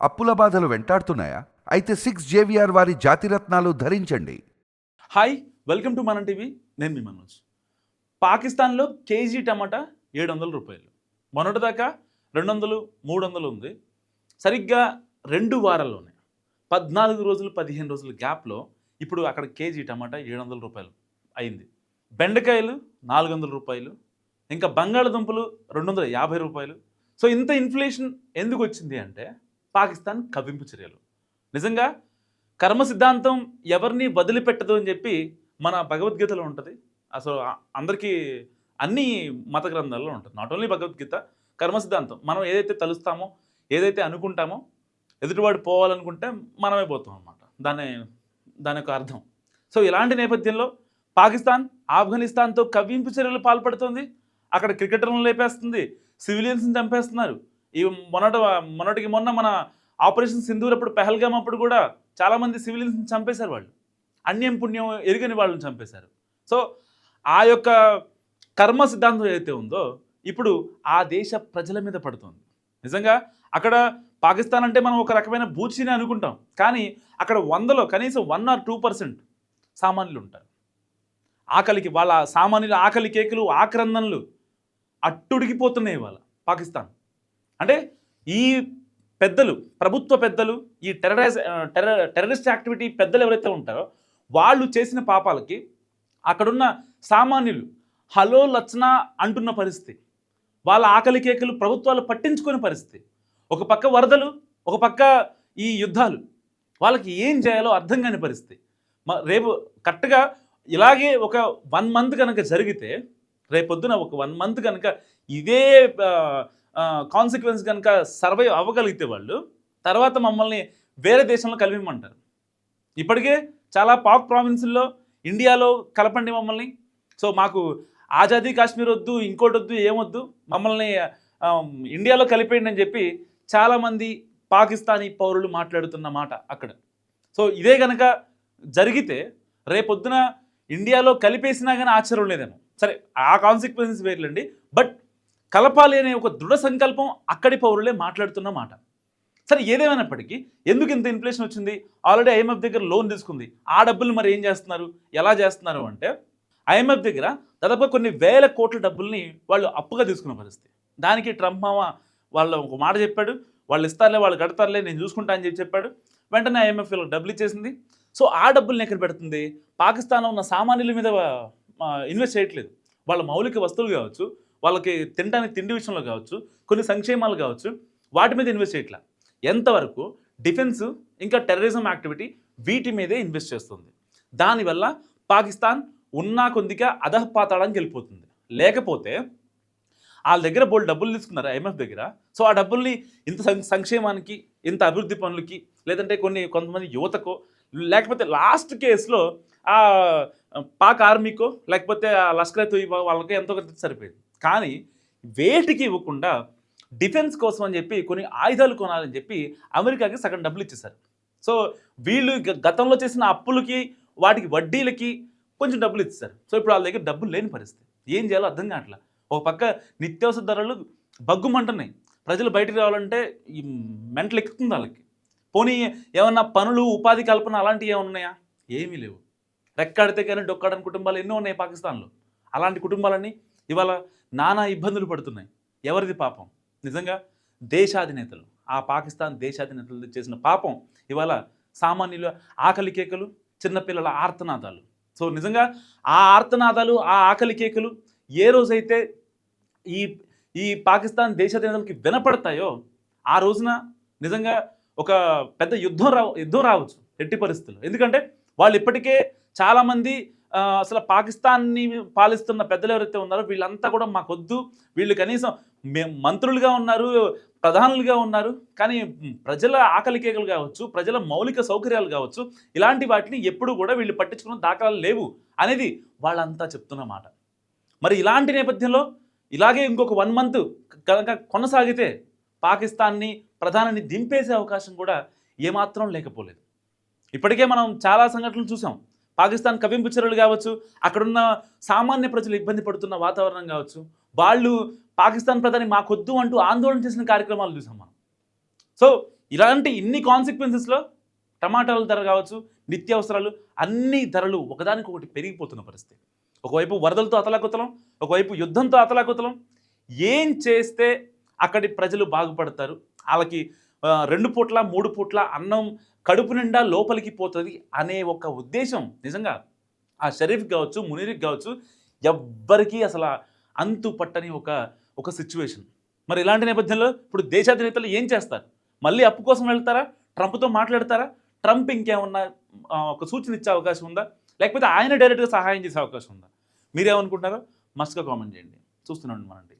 అప్పుల బాధలు వెంటాడుతున్నాయా? అయితే సిక్స్ జేవిఆర్ వారి జాతిరత్నాలు ధరించండి. హాయ్ వెల్కమ్ టు మన టీవీ నేను మీ మనోజ్. పాకిస్తాన్లో కేజీ టమాటా ఏడు వందల రూపాయలు. మొన్నటిదాకా రెండు వందలు మూడు వందలు ఉంది. సరిగ్గా రెండు వారాల్లోనే పద్నాలుగు రోజులు పదిహేను రోజుల గ్యాప్లో ఇప్పుడు అక్కడ కేజీ టమాటా ఏడు వందల రూపాయలు అయింది. బెండకాయలు నాలుగు వందల రూపాయలు ఇంకా బంగాళదుంపలు రెండు వందల యాభై రూపాయలు. సో ఇంత ఇన్ఫ్లేషన్ ఎందుకు వచ్చింది అంటే పాకిస్తాన్ కవ్వింపు చర్యలు. నిజంగా కర్మ సిద్ధాంతం ఎవరిని వదిలిపెట్టదు అని చెప్పి మన భగవద్గీతలో ఉంటుంది. అసలు అందరికీ అన్ని మత గ్రంథాల్లో ఉంటుంది. నాట్ ఓన్లీ భగవద్గీత కర్మ సిద్ధాంతం. మనం ఏదైతే తలుస్తామో ఏదైతే అనుకుంటామో ఎదుటివాడు పోవాలనుకుంటే మనమే పోతాం అనమాట దాని దాని యొక్క అర్థం. సో ఇలాంటి నేపథ్యంలో పాకిస్తాన్ ఆఫ్ఘనిస్తాన్తో కవ్వింపు చర్యలు పాల్పడుతుంది. అక్కడ క్రికెటర్లను లేపేస్తుంది. సివిలియన్స్ని చంపేస్తున్నారు. ఈ మొన్నట మొన్నటికి మొన్న మన ఆపరేషన్ సింధూర్ అప్పుడు పెహల్గామ్ అప్పుడు కూడా చాలామంది సివిలియన్స్ని చంపేశారు వాళ్ళు. అన్యం పుణ్యం ఎరుగని వాళ్ళని చంపేశారు. సో ఆ యొక్క కర్మ సిద్ధాంతం ఏదైతే ఉందో ఇప్పుడు ఆ దేశ ప్రజల మీద పడుతుంది. నిజంగా అక్కడ పాకిస్తాన్ అంటే మనం ఒక రకమైన బూచిని అనుకుంటాం. కానీ అక్కడ వందలో కనీసం వన్ ఆర్ టూ పర్సెంట్ సామాన్యులు ఉంటారు. ఆకలికి వాళ్ళ సామాన్యుల ఆకలి కేకులు ఆక్రందనలు అట్టుడికిపోతున్నాయి వాళ్ళ పాకిస్తాన్. అంటే ఈ పెద్దలు ప్రభుత్వ పెద్దలు ఈ టెర్రరైజ్ టెర్ర టెర్రరిస్ట్ యాక్టివిటీ పెద్దలు ఎవరైతే ఉంటారో వాళ్ళు చేసిన పాపాలకి అక్కడున్న సామాన్యులు హలో లచ్చన అంటున్న పరిస్థితి. వాళ్ళ ఆకలి కేకలు ప్రభుత్వాలు పట్టించుకునే పరిస్థితి. ఒక పక్క వరదలు ఒక పక్క ఈ యుద్ధాలు. వాళ్ళకి ఏం చేయాలో అర్థం కాని పరిస్థితి. మ- రేపు కరెక్ట్గా ఇలాగే ఒక వన్ మంత్ కనుక జరిగితే రేపొద్దున ఒక వన్ మంత్ కనుక ఇదే కాన్సిక్వెన్స్ కనుక సర్వైవ్ అవ్వగలిగితే వాళ్ళు తర్వాత మమ్మల్ని వేరే దేశంలో కలిపిమంటారు ఇప్పటికే చాలా పాక్ ప్రావిన్స్లో ఇండియాలో కలపండి మమ్మల్ని. సో మాకు ఆజాదీ కాశ్మీర్ వద్దు ఇంకోటి వద్దు ఏమొద్దు మమ్మల్ని ఇండియాలో కలిపేయండి అని చెప్పి చాలామంది పాకిస్తానీ పౌరులు మాట్లాడుతున్న మాట అక్కడ. సో ఇదే కనుక జరిగితే రేపొద్దున ఇండియాలో కలిపేసినా కానీ ఆశ్చర్యం లేదేమో. సరే ఆ కాన్సిక్వెన్సెస్ వేర్లండి. బట్ కలపాలి అనే ఒక దృఢ సంకల్పం అక్కడి పౌరులే మాట్లాడుతున్న మాట. సరే ఏదేమైనప్పటికీ ఎందుకు ఇంత ఇన్ఫ్లేషన్ వచ్చింది? ఆల్రెడీ ఐఎంఎఫ్ దగ్గర లోన్ తీసుకుంది. ఆ డబ్బులు మరి ఏం చేస్తున్నారు? ఎలా చేస్తున్నారు అంటే ఐఎంఎఫ్ దగ్గర దాదాపు కొన్ని వేల కోట్ల డబ్బుల్ని వాళ్ళు అప్పుగా తీసుకున్న పరిస్థితి. దానికి ట్రంప్ మామ వాళ్ళు ఒక మాట చెప్పాడు. వాళ్ళు ఇస్తారులే వాళ్ళు కడతారులే నేను చూసుకుంటా అని చెప్పి చెప్పాడు. వెంటనే ఐఎంఎఫ్ వీళ్ళకి డబ్బులు ఇచ్చేసింది. సో ఆ డబ్బుల్ని ఎక్కడ పెడుతుంది? పాకిస్తాన్లో ఉన్న సామాన్యుల మీద ఇన్వెస్ట్ చేయట్లేదు. వాళ్ళ మౌలిక వస్తువులు కావచ్చు వాళ్ళకి తినడానికి తిండి విషయంలో కావచ్చు కొన్ని సంక్షేమాలు కావచ్చు వాటి మీద ఇన్వెస్ట్ చేయట్లా. ఎంతవరకు డిఫెన్స్ ఇంకా టెర్రరిజం యాక్టివిటీ వీటి మీదే ఇన్వెస్ట్ చేస్తుంది. దానివల్ల పాకిస్తాన్ ఉన్నా కొద్దిగా అధపాతాడానికి వెళ్ళిపోతుంది. లేకపోతే వాళ్ళ దగ్గర బోల్ డబ్బులు తీసుకున్నారు ఐఎంఎఫ్ దగ్గర? సో ఆ డబ్బుల్ని ఇంత సం- సంక్షేమానికి ఇంత అభివృద్ధి పనులకి లేదంటే కొన్ని కొంతమంది యువతకో లేకపోతే లాస్ట్ కేసులో ఆ పాక్ ఆర్మీకో లేకపోతే ఆ లష్కర్ తొయ్యబా వాళ్ళకి ఎంతో కొంత సరిపోయింది. కానీ వేటికి ఇవ్వకుండా డిఫెన్స్ కోసం అని చెప్పి కొన్ని ఆయుధాలు కొనాలని చెప్పి అమెరికాకి సగం డబ్బులు ఇచ్చేశారు. సో వీళ్ళు గతంలో చేసిన అప్పులకి వాటికి వడ్డీలకి కొంచెం డబ్బులు ఇచ్చేశారు. సో ఇప్పుడు వాళ్ళ దగ్గర డబ్బులు లేని పరిస్థితి. ఏం చేయాలో అర్థం కావట్లా. ఒక పక్క నిత్యావసర ధరలు బగ్గుమంటున్నాయి. ప్రజలు బయటికి రావాలంటే ఈ మెంటలు ఎక్కుతుంది వాళ్ళకి. పోనీ ఏమన్నా పనులు ఉపాధి కల్పన అలాంటివి ఏమైనా ఉన్నాయా? ఏమీ లేవు. రెక్కాడితే కానీ డొక్కాడని కుటుంబాలు ఎన్నో ఉన్నాయి పాకిస్తాన్లో. అలాంటి కుటుంబాలన్నీ ఇవాళ నానా ఇబ్బందులు పడుతున్నాయి. ఎవరిది పాపం? నిజంగా దేశాధినేతలు. ఆ పాకిస్తాన్ దేశాధినేతలు చేసిన పాపం ఇవాళ సామాన్యుల ఆకలి కేకలు చిన్నపిల్లల ఆర్తనాదాలు. సో నిజంగా ఆ ఆర్తనాదాలు ఆ ఆకలి కేకలు ఏ రోజైతే ఈ ఈ పాకిస్తాన్ దేశాధినేతలకి వినపడతాయో ఆ రోజున నిజంగా ఒక పెద్ద యుద్ధం రావు యుద్ధం రావచ్చు ఎట్టి పరిస్థితుల్లో. ఎందుకంటే వాళ్ళు ఇప్పటికే చాలామంది అసలు పాకిస్తాన్ని పాలిస్తున్న పెద్దలు ఎవరైతే ఉన్నారో వీళ్ళంతా కూడా మాకొద్దు. వీళ్ళు కనీసం మేము మంత్రులుగా ఉన్నారు ప్రధానులుగా ఉన్నారు కానీ ప్రజల ఆకలికేకలు కావచ్చు ప్రజల మౌలిక సౌకర్యాలు కావచ్చు ఇలాంటి వాటిని ఎప్పుడు కూడా వీళ్ళు పట్టించుకున్న దాఖలాలు లేవు అనేది వాళ్ళంతా చెప్తున్న మాట. మరి ఇలాంటి నేపథ్యంలో ఇలాగే ఇంకొక వన్ మంత్ కనుక కొనసాగితే పాకిస్తాన్ని ప్రధానిని దింపేసే అవకాశం కూడా ఏమాత్రం లేకపోలేదు. ఇప్పటికే మనం చాలా సంఘటనలు చూసాం. పాకిస్తాన్ కవింపు చర్యలు కావచ్చు అక్కడున్న సామాన్య ప్రజలు ఇబ్బంది పడుతున్న వాతావరణం కావచ్చు వాళ్ళు పాకిస్తాన్ ప్రధాని మాకొద్దు అంటూ ఆందోళన చేసిన కార్యక్రమాలు చూసాం మనం. సో ఇలాంటి ఇన్ని కాన్సిక్వెన్సెస్లో టమాటాల ధర కావచ్చు నిత్యావసరాలు అన్ని ధరలు ఒకదానికొకటి పెరిగిపోతున్న పరిస్థితి. ఒకవైపు వరదలతో అతలాకుతలం ఒకవైపు యుద్ధంతో అతలాకుతలం. ఏం చేస్తే అక్కడి ప్రజలు బాగుపడతారు? వాళ్ళకి రెండు పూట్ల మూడు పూట్ల అన్నం కడుపు నిండా లోపలికి పోతుంది అనే ఒక ఉద్దేశం నిజంగా. ఆ షరీఫ్ కావచ్చు మునీర్కి కావచ్చు ఎవ్వరికీ అసలు అంతు పట్టని ఒక ఒక సిచ్యువేషన్ మరి ఇలాంటి నేపథ్యంలో ఇప్పుడు దేశాధినేతలు ఏం చేస్తారు? మళ్ళీ అప్పు కోసం వెళ్తారా? ట్రంప్తో మాట్లాడతారా? ట్రంప్ ఇంకేమన్నా ఒక సూచన ఇచ్చే అవకాశం ఉందా? లేకపోతే ఆయన డైరెక్ట్గా సహాయం చేసే అవకాశం ఉందా? మీరేమనుకుంటారో మస్ట్గా కామెంట్ చేయండి. చూస్తున్నాండి మనండి